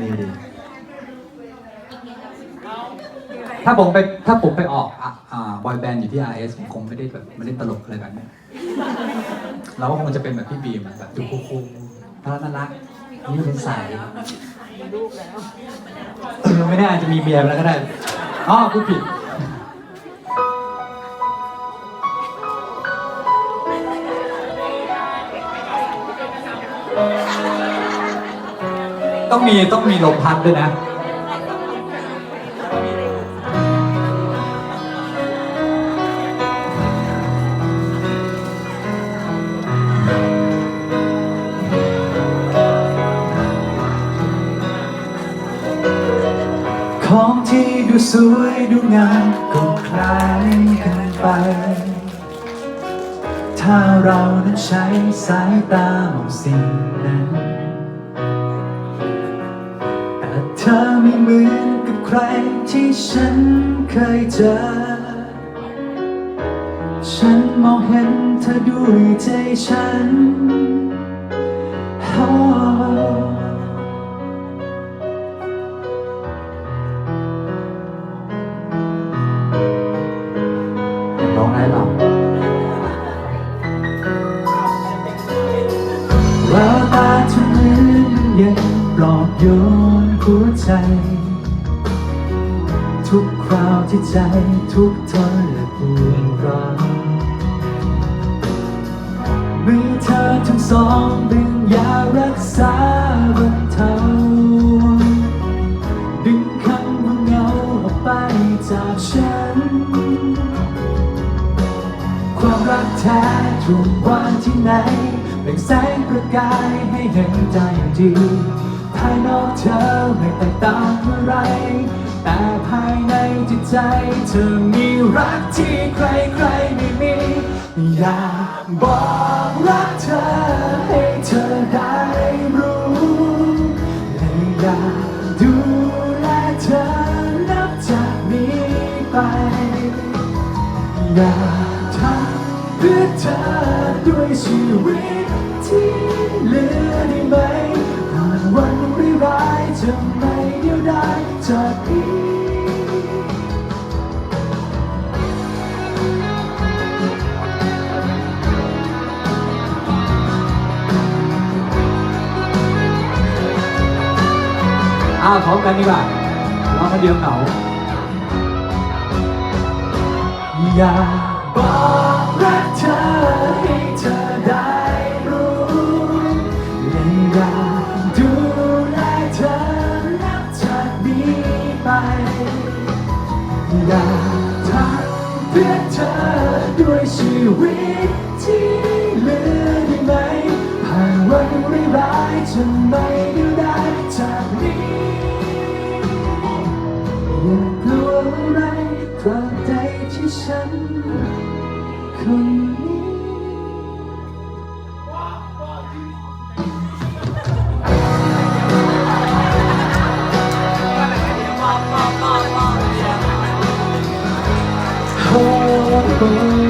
ดีดีถ้าผมไปถ้าผมไปออกอะอ่าบอยแบนด์อยู่ที่ RS ผมคงไม่ได้แบบไม่ได้ตลกอะไรแบบนี้เราก็คงจะเป็นแบบพี่บีมอะแบบดูคูลๆน่ารักน่ารักนี่เป็นสายเออไม่แน่อาจจะมีเมียแล้วก็ได้อ๋อผู้ผิด ต้องมีต้องมีลมพัดด้วยนะ ของที่ดูสวยดูงามก็คล้ายกันไป ถ้าเรานั้นใช้สายตามองสิ่งนั้น ธอไม่เหมือนกับใครที่ฉันเคยเจอ ฉันมองเห็นเธอด้วยใจฉัน Oh ร้องได้เปล่าแววตาเธอเหมือนเย็น ปลอบโยนหัวใจ ทุกคราวที่ใจทุกทนและปวดร้าวมือเธอทั้งสองดึงยารักษาบรรเทาดึงคำว่าเงาออกไปจากฉัน ความรักแท้ถูกวางที่ไหนเปล่งแสงประกายให้เห็นใจอย่างดี ภายนอกเธอไม่แตกต่างอะไร แต่ภายในจิตใจ เธอมีรักที่ใครๆไม่มี อยากบอกรักเธอให้เธอได้รู้และอยากดูแลเธอนับจากนี้ไป อยากทำเพื่อเธอด้วยชีวิตที่เหลือได้ไหม อ้าวพร้อมกันดีกว่าร้องคนเดียวเหงาอยากบอกรักเธอให้เธอได้รู้และอยากดูแลเธอนับจากนี้ไปอยากทำเพื่อเธอด้วยชีวิตที่เหลือได้ไหมผ่านวันร้ายๆจะไม่ันคนนี้โอ้